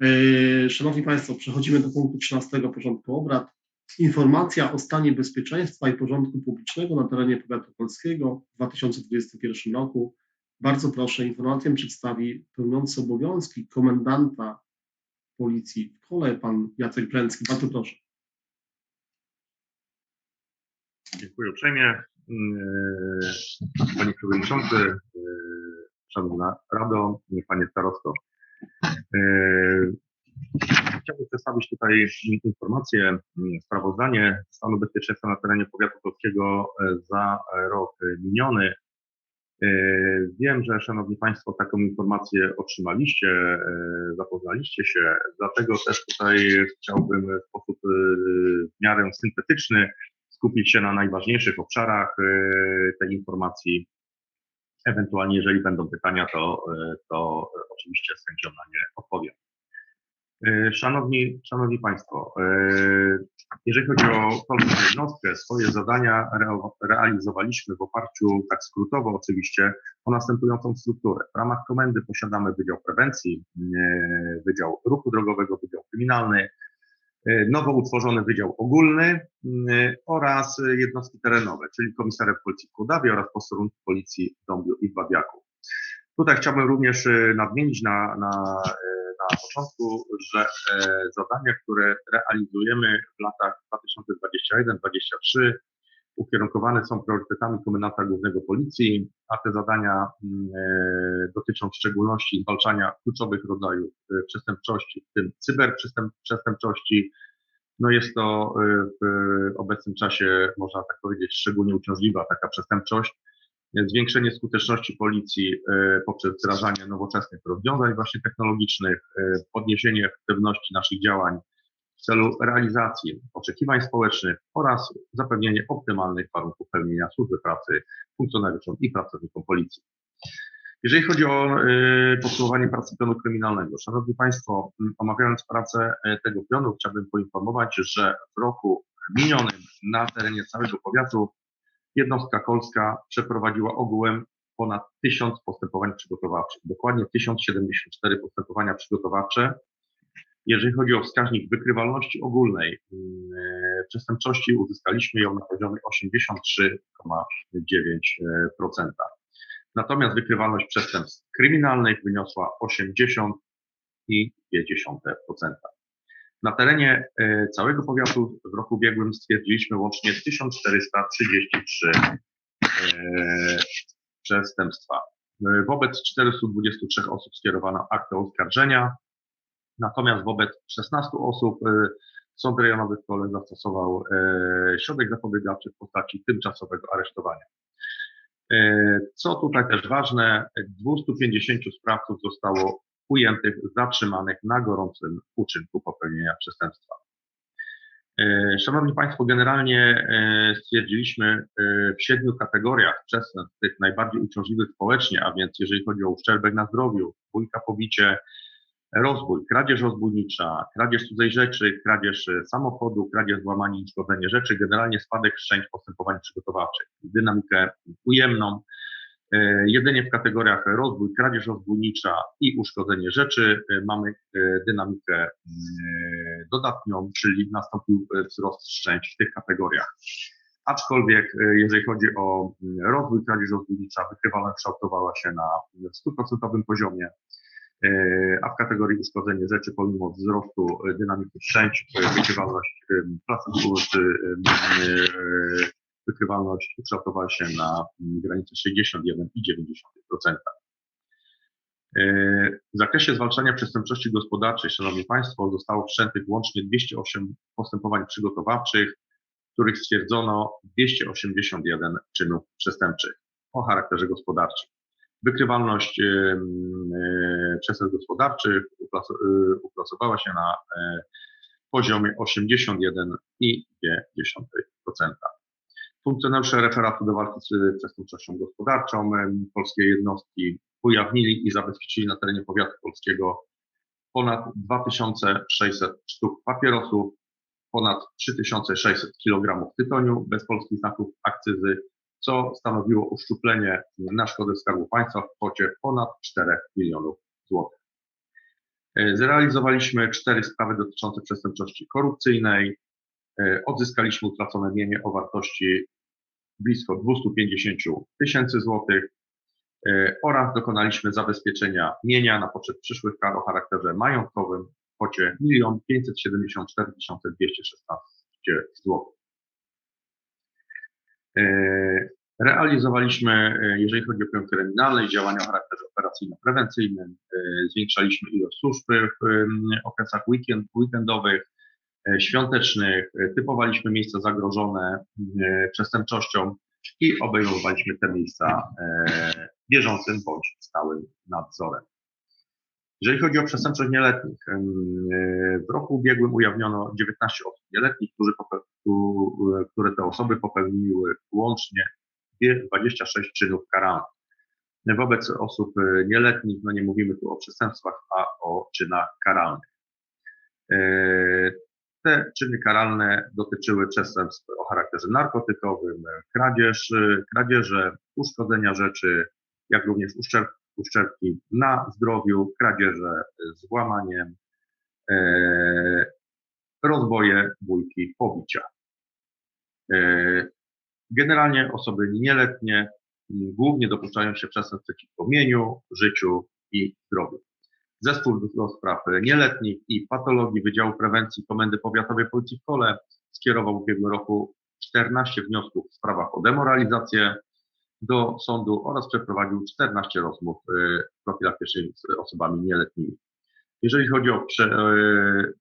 E, Szanowni Państwo, przechodzimy do punktu 13 porządku obrad. Informacja o stanie bezpieczeństwa i porządku publicznego na terenie powiatu polskiego w 2021 roku. Bardzo proszę, informację przedstawi pełniący obowiązki komendanta Policji w Kole, pan Jacek Bręcki. Bardzo proszę. Dziękuję uprzejmie. Yy, Panie Przewodniczący, yy, Szanowna Rado, Panie Starosto. Yy, Chciałbym przedstawić tutaj informację, yy, sprawozdanie stanu bezpieczeństwa na terenie powiatu polskiego yy, za rok miniony. Wiem, że Szanowni Państwo taką informację otrzymaliście, zapoznaliście się, dlatego też tutaj chciałbym w sposób w miarę syntetyczny skupić się na najważniejszych obszarach tej informacji. Ewentualnie, jeżeli będą pytania, to, y, to oczywiście z chęcią na nie odpowiem. Y, Szanowni, Szanowni Państwo, jeżeli chodzi o polską jednostkę, swoje zadania realizowaliśmy w oparciu, tak skrótowo oczywiście, o następującą strukturę. W ramach komendy posiadamy Wydział Prewencji, Wydział Ruchu Drogowego, Wydział Kryminalny, E, nowo utworzony Wydział Ogólny e, oraz jednostki terenowe, czyli Komisariat Policji w Kudawie oraz posterunek Policji w Dąbiu i w Babiaku. Tutaj chciałbym również e, nadmienić na, na, na początku, że zadania, które realizujemy w latach 2021-2023 ukierunkowane są priorytetami Komendanta Głównego Policji, a te zadania mm, e, dotyczą w szczególności zwalczania kluczowych rodzajów e, przestępczości, w tym cyberprzestępczości. No jest to e, w obecnym czasie, można tak powiedzieć, szczególnie uciążliwa taka przestępczość. Zwiększenie skuteczności policji poprzez wdrażanie nowoczesnych rozwiązań właśnie technologicznych, podniesienie efektywności naszych działań w celu realizacji oczekiwań społecznych oraz zapewnienie optymalnych warunków pełnienia służby pracy funkcjonariuszom i pracownikom policji. Jeżeli chodzi o y, podsumowanie pracy pionu kryminalnego, Szanowni Państwo, omawiając pracę y, tego pionu, chciałbym poinformować, że w roku minionym na terenie całego powiatu jednostka kolska przeprowadziła ogółem ponad 1000 postępowań przygotowawczych, dokładnie 1074 postępowania przygotowawcze, jeżeli chodzi o wskaźnik wykrywalności ogólnej mm, e, przestępczości, uzyskaliśmy ją na poziomie 83,9%. Natomiast wykrywalność przestępstw kryminalnych wyniosła 80,2%. Na terenie e, całego powiatu w roku ubiegłym stwierdziliśmy łącznie 1433 e, przestępstwa. Wobec 423 osób skierowano akty oskarżenia, Natomiast wobec 16 osób y, Sąd Rejonowy w Kole zastosował y, środek zapobiegawczy w postaci tymczasowego aresztowania. Y, co tutaj też ważne, 250 sprawców zostało ujętych, zatrzymanych na gorącym uczynku popełnienia przestępstwa. Szanowni Państwo, generalnie stwierdziliśmy w siedmiu kategoriach przestępstw, tych najbardziej uciążliwych społecznie, a więc jeżeli chodzi o uszczerbek na zdrowiu, bójka, pobicie, rozbój, kradzież rozbójnicza, kradzież cudzej rzeczy, kradzież e, samochodu, kradzież złamanie i szkodzenie rzeczy, generalnie spadek wszczęć postępowań przygotowawczych, dynamikę ujemną. E, jedynie w kategoriach rozbój, kradzież rozbójnicza i uszkodzenie rzeczy e, mamy dynamikę dodatnią, czyli nastąpił wzrost wszczęć w tych kategoriach. Aczkolwiek jeżeli chodzi o rozwój kradzież rozbójnicza, wykrywalność kształtowała się na 100% poziomie, a w kategorii uszkodzenie rzeczy pomimo wzrostu e, dynamiki wszczęć, wykrywalność placentów czy wykrywalność ukształtowała się na granicy 61,9%. E, w zakresie zwalczania przestępczości gospodarczej, Szanowni Państwo, zostało wszczętych łącznie 208 postępowań przygotowawczych, w których stwierdzono 281 czynów przestępczych o charakterze gospodarczym. Wykrywalność e, przestępstw gospodarczych e, uplasowała się na e, poziomie 81,2%. Funkcjonariusze referatu do walki z przestępczością gospodarczą polskie jednostki ujawnili i zabezpieczyli na terenie powiatu polskiego ponad 2600 sztuk papierosów, ponad 3600 kg tytoniu bez polskich znaków akcyzy, co stanowiło uszczuplenie na szkodę Skarbu Państwa w kwocie ponad 4 milionów złotych. E, Zrealizowaliśmy cztery sprawy dotyczące przestępczości korupcyjnej. E, Odzyskaliśmy utracone mienie o wartości blisko 250 tysięcy złotych e, oraz dokonaliśmy zabezpieczenia mienia na poczet przyszłych kar o charakterze majątkowym w kwocie 1 574 216 zł. E, Realizowaliśmy, e, jeżeli chodzi o prawo kryminalne, i działania o charakterze operacyjno-prewencyjnym. E, Zwiększaliśmy ilość służb w okresach weekend, weekendowych, świątecznych, typowaliśmy miejsca zagrożone przestępczością i obejmowaliśmy te miejsca bieżącym bądź stałym nadzorem. Jeżeli chodzi o przestępczość nieletnich, e, w roku ubiegłym ujawniono 19 osób nieletnich, którzy tu- które te osoby popełniły łącznie dwie- 26 czynów karalnych. Wobec osób e, nieletnich, no nie mówimy tu o przestępstwach, a o czynach karalnych. E, Te czyny karalne dotyczyły przestępstw o charakterze narkotykowym, e, kradzież, e, kradzieże, uszkodzenia rzeczy, jak również uszczerbki, uszczerbki na zdrowiu, kradzieże z włamaniem, e, rozboje, bójki, pobicia. E, Generalnie osoby nieletnie głównie dopuszczają się przestępstw przeciwko mieniu, życiu i zdrowiu. Zespół do spraw nieletnich i patologii Wydziału Prewencji Komendy Powiatowej Policji w Kole skierował w ubiegłym roku 14 wniosków w sprawach o demoralizację do sądu oraz przeprowadził 14 rozmów y, profilaktycznych z osobami nieletnimi. Jeżeli chodzi o prze, y,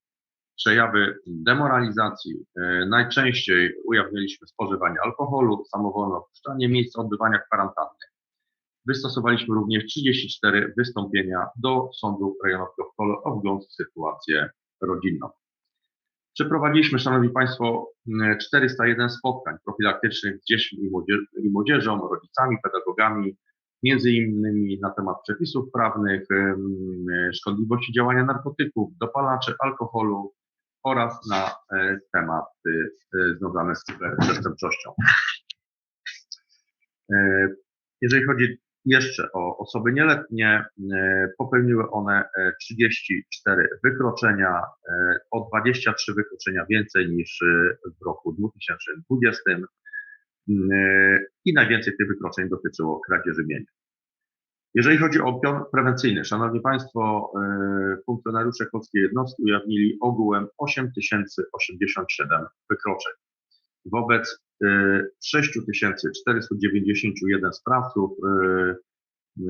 przejawy demoralizacji, y, najczęściej ujawniliśmy spożywanie alkoholu, samowolne opuszczanie miejsca odbywania kwarantanny. Wystosowaliśmy również 34 wystąpienia do Sądu Rejonowego w Kole o wgląd w sytuację rodzinną. Przeprowadziliśmy, Szanowni Państwo, m, 401 spotkań profilaktycznych z dziećmi i młodzie- i młodzieżą, rodzicami, pedagogami, między innymi na temat przepisów prawnych, szkodliwości działania narkotyków, dopalaczy, alkoholu oraz na e, tematy e, związane z cyberprzestępczością. E, Jeżeli chodzi jeszcze o osoby nieletnie, e, popełniły one e, 34 wykroczenia, e, o 23 wykroczenia więcej niż e, w roku 2020 e, i najwięcej tych wykroczeń dotyczyło kradzieży mienia. Jeżeli chodzi o pion prewencyjny, Szanowni Państwo, e, funkcjonariusze polskiej jednostki ujawnili ogółem 8087 wykroczeń. Wobec e, 6491 sprawców e,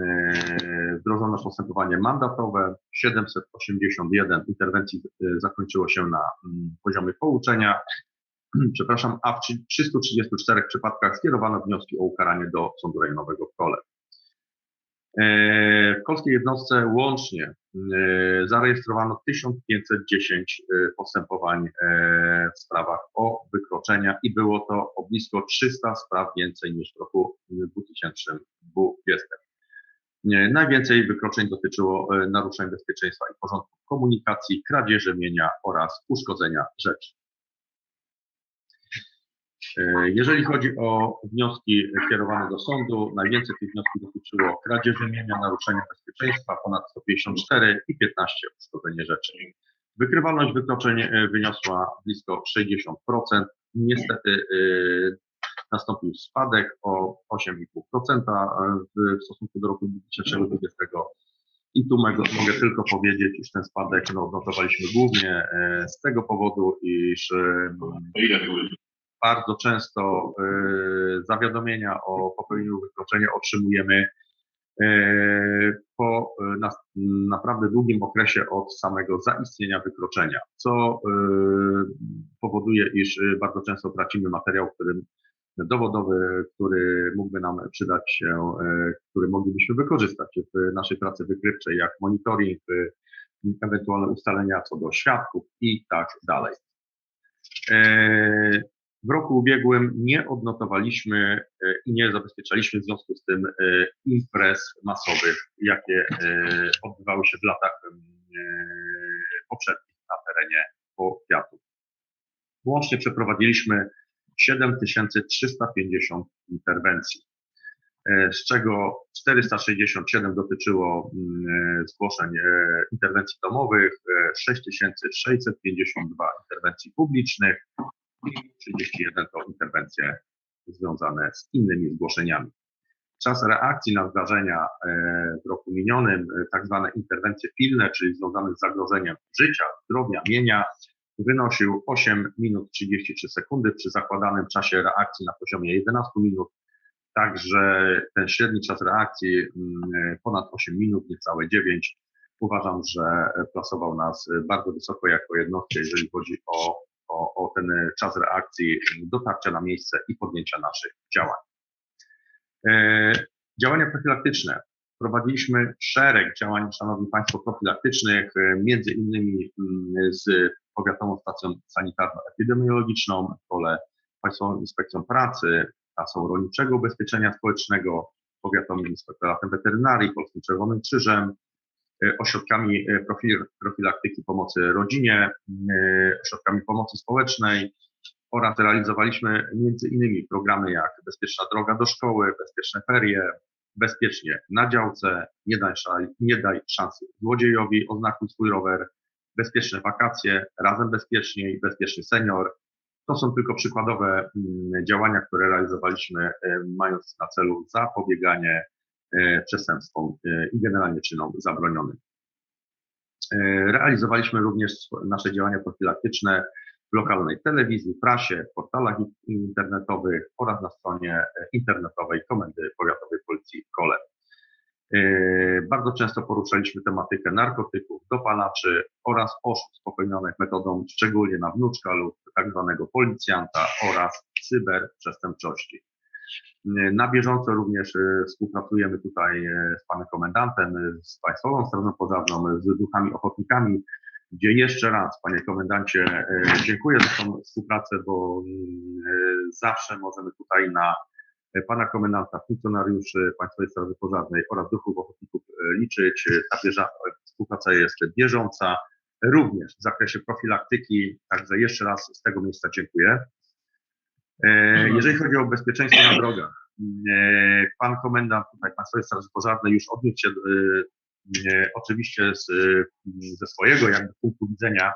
e, wdrożono postępowanie mandatowe, 781 interwencji e, zakończyło się na mm, poziomie pouczenia, przepraszam, a w 334 przypadkach skierowano wnioski o ukaranie do Sądu Rejonowego w Kole. E, W Kolskiej jednostce łącznie e, zarejestrowano 1510 e, postępowań w sprawach o wykroczenia i było to o blisko 300 spraw więcej niż w roku 2020. Nie, Najwięcej wykroczeń dotyczyło naruszeń bezpieczeństwa i porządku komunikacji, kradzieży mienia oraz uszkodzenia rzeczy. E, Jeżeli chodzi o wnioski kierowane do sądu, najwięcej tych wniosków dotyczyło kradzieży mienia, naruszenia bezpieczeństwa, ponad 154 i 15 uszkodzenie rzeczy. Wykrywalność wykroczeń e, wyniosła blisko 60%. Niestety e, nastąpił spadek o 8,5% w stosunku do roku 2020. I tu mogę, mogę tylko powiedzieć, iż ten spadek no, odnotowaliśmy głównie z tego powodu, iż bardzo często e, zawiadomienia o popełnieniu wykroczenia otrzymujemy e, po e, naprawdę długim okresie od samego zaistnienia wykroczenia, co powoduje, iż bardzo często tracimy materiał, którym dowodowy, który mógłby nam przydać się, który moglibyśmy wykorzystać w naszej pracy wykrywczej, jak monitoring, ewentualne ustalenia co do świadków i tak dalej. W roku ubiegłym nie odnotowaliśmy e, i nie zabezpieczaliśmy w związku z tym e, imprez masowych, jakie e, odbywały się w latach poprzednich na terenie powiatu. Łącznie przeprowadziliśmy 7350 interwencji. z czego 467 dotyczyło mm, zgłoszeń interwencji domowych, e, 6652 interwencji publicznych i 31 to interwencje związane z innymi zgłoszeniami. Czas reakcji na zdarzenia e, w roku minionym, e, tak zwane interwencje pilne, czyli związane z zagrożeniem życia, zdrowia, mienia, wynosił 8 minut 33 sekundy przy zakładanym czasie reakcji na poziomie 11 minut. Także ten średni czas reakcji mm, ponad 8 minut, niecałe 9. Uważam, że plasował nas bardzo wysoko jako jednostkę, jeżeli chodzi o, o, o ten czas reakcji, dotarcia na miejsce i podjęcia naszych działań. E, Działania profilaktyczne. Prowadziliśmy szereg działań, Szanowni Państwo, profilaktycznych, e, między innymi mm, z Powiatową Stacją Sanitarno-Epidemiologiczną, kole Państwową Inspekcją Pracy, Kasą Rolniczego Ubezpieczenia Społecznego, Powiatowym Inspektoratem Weterynarii, Polskim Czerwonym Krzyżem, e, ośrodkami e, profil, profilaktyki pomocy rodzinie, e, ośrodkami pomocy społecznej oraz realizowaliśmy między innymi programy jak Bezpieczna Droga do Szkoły, Bezpieczne Ferie, Bezpiecznie na działce, Nie daj, nie daj szansy złodziejowi, oznakuj swój rower, Bezpieczne wakacje, Razem Bezpieczniej, Bezpieczny Senior. To są tylko przykładowe mm, działania, które realizowaliśmy, e, mając na celu zapobieganie e, przestępstwom e, i generalnie czynom zabronionym. E, Realizowaliśmy również nasze działania profilaktyczne w lokalnej telewizji, prasie, portalach in- internetowych oraz na stronie e, internetowej Komendy Powiatowej Policji Kole. E, Bardzo często poruszaliśmy tematykę narkotyków, dopalaczy oraz oszustw popełnionych metodą szczególnie na wnuczka lub tak zwanego policjanta oraz cyberprzestępczości. Na bieżąco również e, współpracujemy tutaj e, z panem komendantem, e, z Państwową Strażą Pożarną, z duchami ochotnikami, gdzie jeszcze raz, panie komendancie, dziękuję za tą współpracę, bo mm, zawsze możemy tutaj na pana komendanta, funkcjonariuszy Państwowej Straży Pożarnej oraz duchów ochotników liczyć. Ta bieża, współpraca jest bieżąca, również w zakresie profilaktyki, także jeszcze raz z tego miejsca dziękuję. E, Jeżeli chodzi o bezpieczeństwo na drogach, e, pan komendant tutaj Państwowej Straży Pożarnej już odniósł się e, oczywiście z, ze swojego jakby punktu widzenia,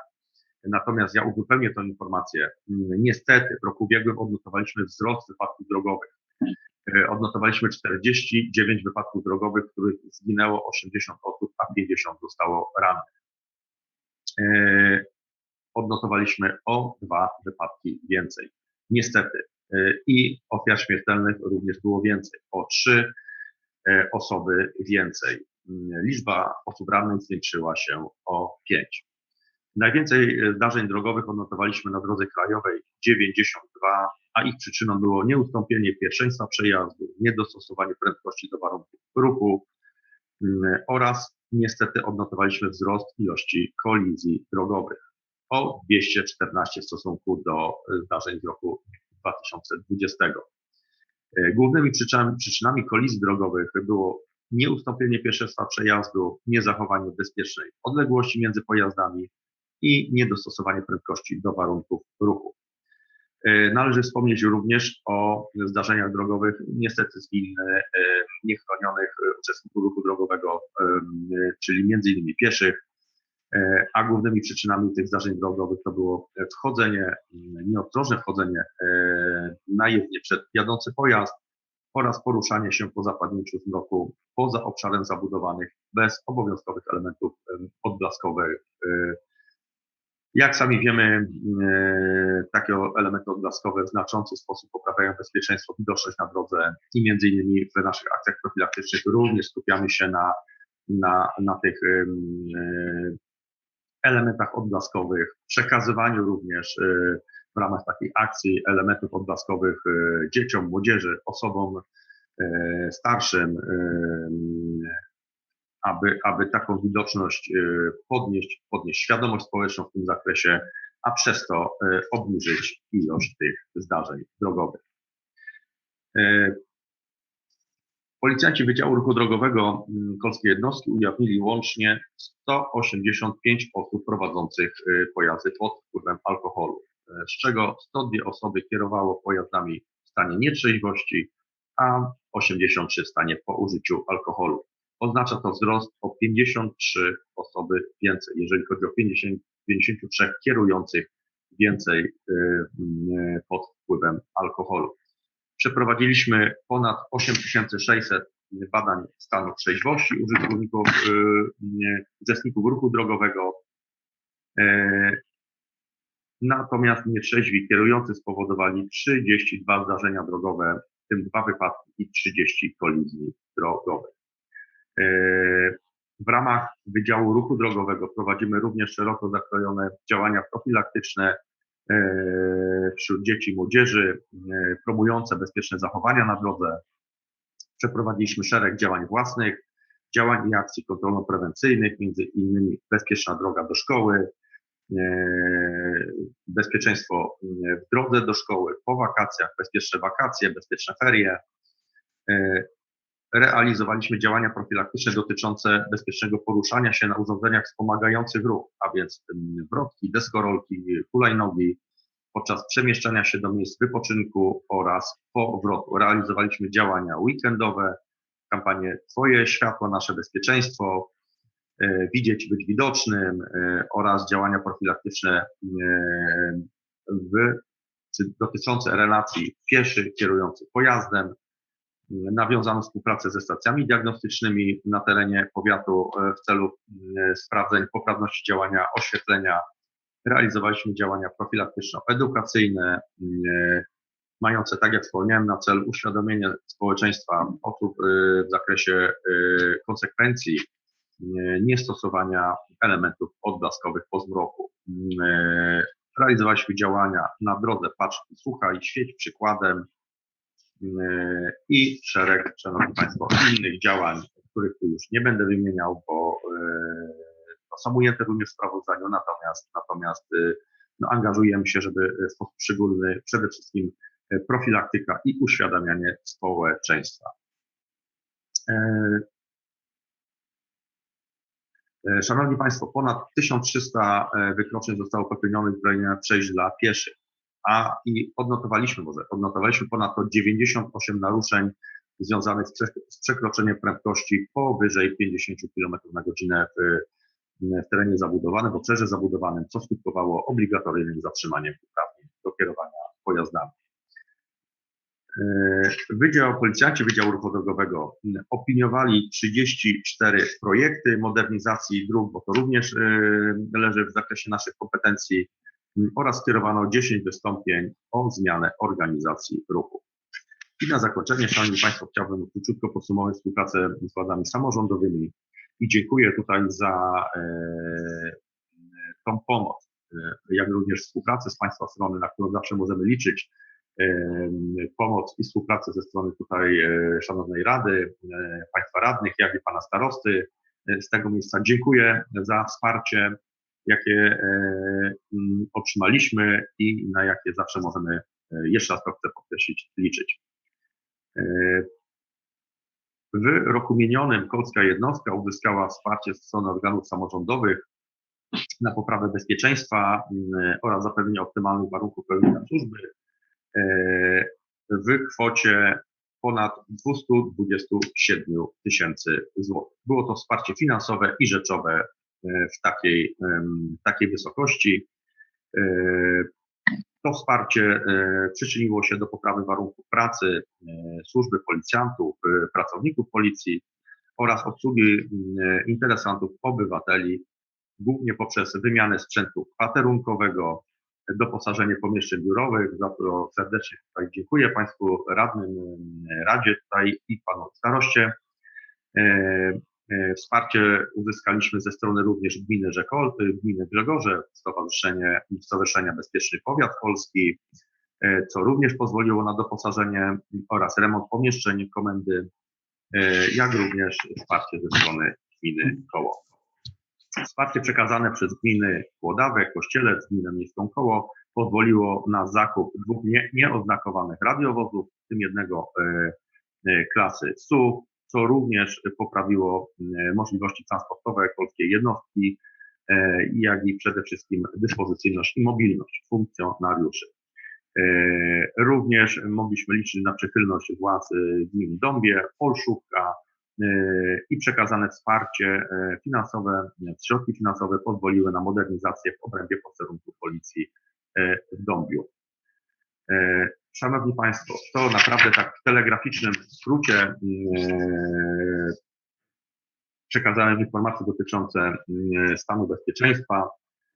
natomiast ja uzupełnię tę informację. Mm, Niestety w roku ubiegłym odnotowaliśmy wzrost wypadków drogowych. Odnotowaliśmy 49 wypadków drogowych, w których zginęło 80 osób, a 50 zostało rannych. Odnotowaliśmy o dwa wypadki więcej. Niestety. E, I ofiar śmiertelnych również było więcej, o trzy e, osoby więcej. Mm, Liczba osób rannych zwiększyła się o pięć. Najwięcej e, zdarzeń drogowych odnotowaliśmy na drodze krajowej 92, a ich przyczyną było nieustąpienie pierwszeństwa przejazdu, niedostosowanie prędkości do warunków ruchu mm, oraz niestety odnotowaliśmy wzrost ilości kolizji drogowych o 214 w stosunku do e, zdarzeń z roku 2020. E, Głównymi przyczynami, przyczynami kolizji drogowych było nieustąpienie pierwszeństwa przejazdu, niezachowanie bezpiecznej odległości między pojazdami i niedostosowanie prędkości do warunków ruchu. E, Należy wspomnieć również o zdarzeniach drogowych niestety z win niechronionych uczestników ruchu drogowego, czyli innymi pieszych, a głównymi przyczynami tych zdarzeń drogowych to było e, wchodzenie, m, nieostrożne wchodzenie e, na jezdnię przed jadący pojazd oraz poruszanie się po zapadnięciu zmroku poza obszarem zabudowanych bez obowiązkowych elementów em, odblaskowych. E, Jak sami wiemy, e, takie elementy odblaskowe w znaczący sposób poprawiają bezpieczeństwo, widoczność na drodze i między innymi w naszych akcjach profilaktycznych również skupiamy się na, na, na tych e, elementach odblaskowych, przekazywaniu również e, w ramach takiej akcji elementów odblaskowych e, dzieciom, młodzieży, osobom e, starszym, aby, aby taką widoczność podnieść, podnieść świadomość społeczną w tym zakresie, a przez to obniżyć ilość tych zdarzeń drogowych. E, Policjanci Wydziału Ruchu Drogowego mm, Kolskiej Jednostki ujawnili łącznie 185 osób prowadzących y, pojazdy pod wpływem alkoholu, y, z czego 102 osoby kierowało pojazdami w stanie nietrzeźwości, a 83 stanie po użyciu alkoholu. Oznacza to wzrost o 53 osoby więcej, jeżeli chodzi o 50, 53 kierujących więcej y, y, pod wpływem alkoholu. Przeprowadziliśmy ponad 8600 badań stanu trzeźwości użytkowników, y, uczestników ruchu drogowego. Natomiast nietrzeźwi kierujący spowodowali 32 zdarzenia drogowe, w tym dwa wypadki i 30 kolizji drogowych. W ramach Wydziału Ruchu Drogowego prowadzimy również szeroko zakrojone działania profilaktyczne e, wśród dzieci i młodzieży, e, promujące bezpieczne zachowania na drodze. Przeprowadziliśmy szereg działań własnych, działań i akcji kontrolno-prewencyjnych, między innymi bezpieczna droga do szkoły, e, bezpieczeństwo w drodze do szkoły, po wakacjach, bezpieczne wakacje, bezpieczne ferie, realizowaliśmy działania profilaktyczne dotyczące bezpiecznego poruszania się na urządzeniach wspomagających ruch, a więc wrotki, deskorolki, hulajnogi, podczas przemieszczania się do miejsc wypoczynku oraz powrotu. Realizowaliśmy działania weekendowe, kampanię Twoje światło, nasze bezpieczeństwo, e, widzieć, być widocznym e, oraz działania profilaktyczne e, w, dotyczące relacji pieszy kierujący pojazdem, Nawiązano współpracę ze stacjami diagnostycznymi na terenie powiatu e, w celu e, sprawdzeń poprawności działania oświetlenia. Realizowaliśmy działania profilaktyczno-edukacyjne, e, mające, tak jak wspomniałem, na celu uświadomienie społeczeństwa osób w zakresie konsekwencji niestosowania elementów odblaskowych po zmroku. Realizowaliśmy działania na drodze Patrz Słuchaj, świeć przykładem, i szereg, Szanowni Państwo, innych działań, których tu już nie będę wymieniał, bo to są ujęte również w sprawozdaniu, natomiast, natomiast no, angażujemy się, żeby w sposób szczególny przede wszystkim profilaktyka i uświadamianie społeczeństwa. E, e, szanowni Państwo, ponad 1300 e, wykroczeń zostało popełnionych w rejonie przejść dla pieszych a i odnotowaliśmy może, odnotowaliśmy ponadto 98 naruszeń związanych z, przekroczeniem prędkości powyżej 50 km na godzinę w, w terenie zabudowanym, w obszarze zabudowanym, co skutkowało obligatoryjnym zatrzymaniem uprawnień do kierowania pojazdami. E, Wydział Policjanci Wydziału Ruchu Drogowego opiniowali 34 projekty modernizacji dróg, bo to również e, leży w zakresie naszych kompetencji oraz skierowano 10 wystąpień o zmianę organizacji ruchu. I na zakończenie, Szanowni Państwo, chciałbym króciutko podsumować współpracę z władzami samorządowymi i dziękuję tutaj za e, tą pomoc, e, jak również współpracę z Państwa strony, na którą zawsze możemy liczyć, e, pomoc i współpracę ze strony tutaj Szanownej Rady, Państwa radnych, jak i Pana starosty. Z tego miejsca dziękuję za wsparcie jakie e, mm, otrzymaliśmy i na jakie zawsze możemy, e, jeszcze raz to chcę podkreślić, liczyć. E, w roku minionym polska jednostka uzyskała wsparcie ze strony organów samorządowych na poprawę bezpieczeństwa mm, oraz zapewnienie optymalnych warunków pełnienia służby w kwocie ponad 227 tysięcy złotych. Było to wsparcie finansowe i rzeczowe w takiej, takiej wysokości. E, to wsparcie e, przyczyniło się do poprawy warunków pracy e, służby policjantów, pracowników policji oraz obsługi interesantów, obywateli, głównie poprzez wymianę sprzętu kwaterunkowego, doposażenie pomieszczeń biurowych, za to serdecznie tutaj dziękuję Państwu radnym, Radzie tutaj i Panu staroście. E, wsparcie uzyskaliśmy ze strony również gminy, Rzekol, e, gminy Grzegorze, Stowarzyszenie, Stowarzyszenia Bezpieczny Powiat Polski, e, co również pozwoliło na doposażenie oraz remont pomieszczeń komendy, jak również wsparcie ze strony gminy Koło. Wsparcie przekazane przez gminy Kłodawek, Kościelec, gminę miejską Koło pozwoliło na zakup dwóch nie, nieoznakowanych radiowozów, w tym jednego klasy SUV, co również poprawiło e, możliwości transportowe polskiej jednostki, e, jak i przede wszystkim dyspozycyjność i mobilność funkcjonariuszy. Również mogliśmy liczyć na przychylność władz gmin Dąbie, Olszówka i przekazane wsparcie finansowe, środki finansowe pozwoliły na modernizację w obrębie posterunku policji w Dąbiu. Szanowni Państwo, to naprawdę tak w telegraficznym skrócie mm, przekazałem informacje dotyczące mm, stanu bezpieczeństwa.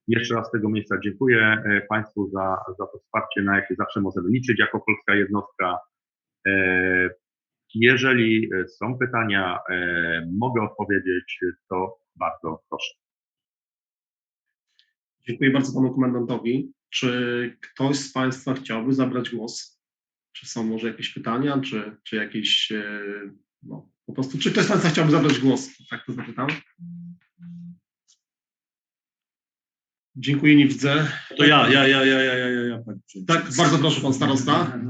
Jeszcze raz z tego miejsca dziękuję e, Państwu za, za to wsparcie, na jakie zawsze możemy liczyć jako polska jednostka. E, Jeżeli są pytania, e, mogę odpowiedzieć, to bardzo proszę. Dziękuję bardzo panu komendantowi. Czy ktoś z Państwa chciałby zabrać głos? Czy są może jakieś pytania, czy, czy jakieś, e, no po prostu, czy ktoś z Państwa chciałby zabrać głos? Tak to zapytam. Dziękuję, nie widzę. To ja, ja, ja, ja, ja, ja, ja, ja Tak, bardzo proszę, pan starosta.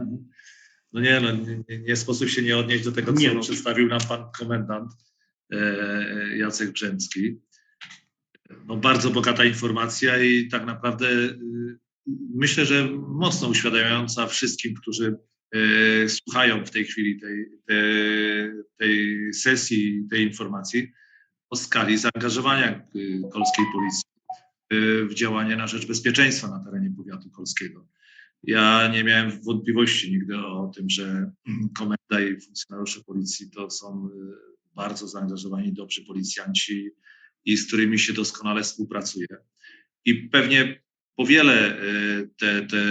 No nie, no, nie, nie, sposób się nie odnieść do tego, co Nie no. przedstawił nam pan komendant e, Jacek Brzęcki. No bardzo bogata informacja i tak naprawdę myślę, że mocno uświadamiająca wszystkim, którzy e, słuchają w tej chwili tej, tej, tej sesji, tej informacji o skali zaangażowania y, kolskiej policji y, w działanie na rzecz bezpieczeństwa na terenie powiatu kolskiego. Ja nie miałem wątpliwości nigdy o tym, że komenda i funkcjonariusze policji to są bardzo zaangażowani, dobrzy policjanci i z którymi się doskonale współpracuje. I pewnie powielę y, te, te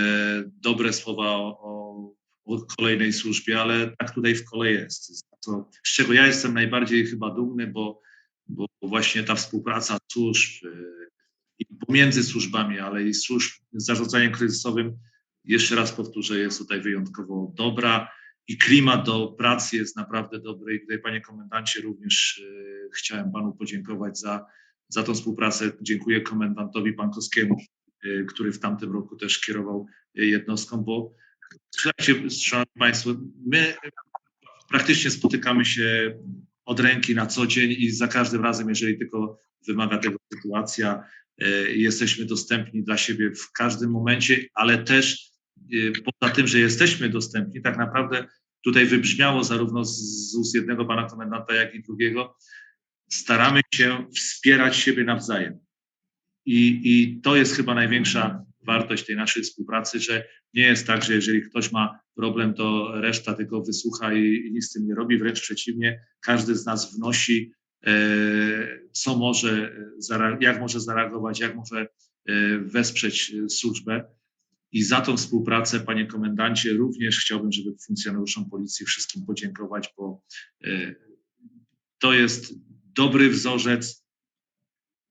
dobre słowa o, o, kolejnej służbie, ale tak tutaj w kolei jest. To, z czego ja jestem najbardziej chyba dumny, bo, bo właśnie ta współpraca służb y, i pomiędzy służbami, ale i służb z zarządzaniem kryzysowym, jeszcze raz powtórzę, jest tutaj wyjątkowo dobra i klimat do pracy jest naprawdę dobry. I tutaj, panie komendancie, również y, chciałem panu podziękować za, za tą współpracę. Dziękuję komendantowi Pankowskiemu, który w tamtym roku też kierował y, jednostką, bo słuchajcie, szanowni państwo, my praktycznie spotykamy się od ręki na co dzień i za każdym razem, jeżeli tylko wymaga tego sytuacja, e, jesteśmy dostępni dla siebie w każdym momencie, ale też e, poza tym, że jesteśmy dostępni, tak naprawdę tutaj wybrzmiało zarówno z ust jednego pana komendanta, jak i drugiego, staramy się wspierać siebie nawzajem. I, I to jest chyba największa wartość tej naszej współpracy, że nie jest tak, że jeżeli ktoś ma problem, to reszta tylko wysłucha i, i nic z tym nie robi. Wręcz przeciwnie, każdy z nas wnosi, e, co może, jak może zareagować, jak może e, wesprzeć służbę. I za tą współpracę, panie komendancie, również chciałbym, żeby funkcjonariuszom policji wszystkim podziękować, bo e, to jest dobry wzorzec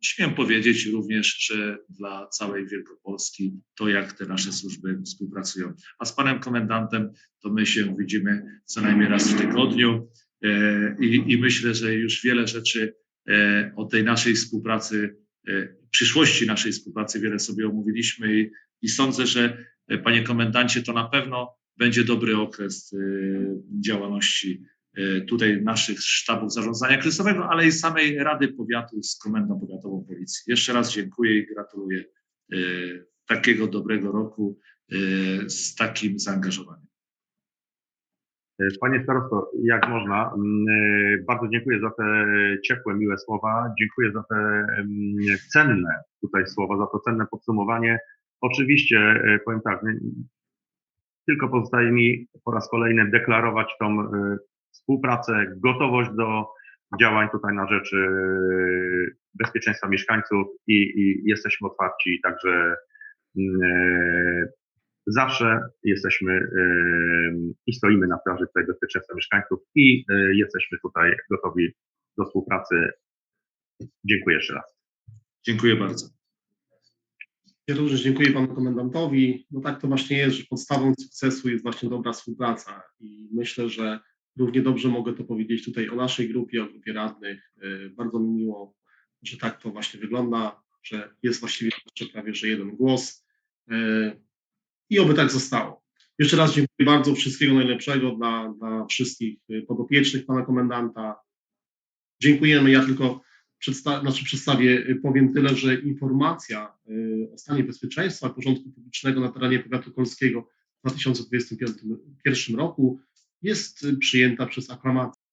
Śmiem powiedzieć również, że dla całej Wielkopolski to, jak te nasze służby współpracują. A z panem komendantem to my się widzimy co najmniej raz w tygodniu e, i, i myślę, że już wiele rzeczy e, o tej naszej współpracy, e, przyszłości naszej współpracy wiele sobie omówiliśmy i, i sądzę, że panie komendancie to na pewno będzie dobry okres działalności tutaj naszych sztabów zarządzania kryzysowego, ale i samej Rady Powiatu z Komendą Powiatową Policji. Jeszcze raz dziękuję i gratuluję e, takiego dobrego roku e, z takim zaangażowaniem. Panie starosto, jak można, mm, e, bardzo dziękuję za te ciepłe, miłe słowa. Dziękuję za te mm, cenne tutaj słowa, za to cenne podsumowanie. Oczywiście, e, powiem tak, tylko pozostaje mi po raz kolejny deklarować tą e, współpracę, gotowość do działań tutaj na rzecz e, bezpieczeństwa mieszkańców i, i jesteśmy otwarci, także mm, e, zawsze jesteśmy e, i stoimy na straży tutaj bezpieczeństwa mieszkańców i e, jesteśmy tutaj gotowi do współpracy. Dziękuję jeszcze raz. Dziękuję bardzo. Ja również dziękuję panu komendantowi. No tak to właśnie jest, że podstawą sukcesu jest właśnie dobra współpraca i myślę, że równie dobrze mogę to powiedzieć tutaj o naszej grupie, o grupie radnych. E, Bardzo mi miło, że tak to właśnie wygląda, że jest właściwie jeszcze prawie, że jeden głos E, i oby tak zostało. Jeszcze raz dziękuję bardzo, wszystkiego najlepszego dla, dla wszystkich e, podopiecznych pana komendanta. Dziękujemy. Ja tylko przedsta- znaczy przedstawię, powiem tyle, że informacja o stanie bezpieczeństwa i porządku publicznego na terenie powiatu kolskiego w 2021 roku jest przyjęta przez aklamację.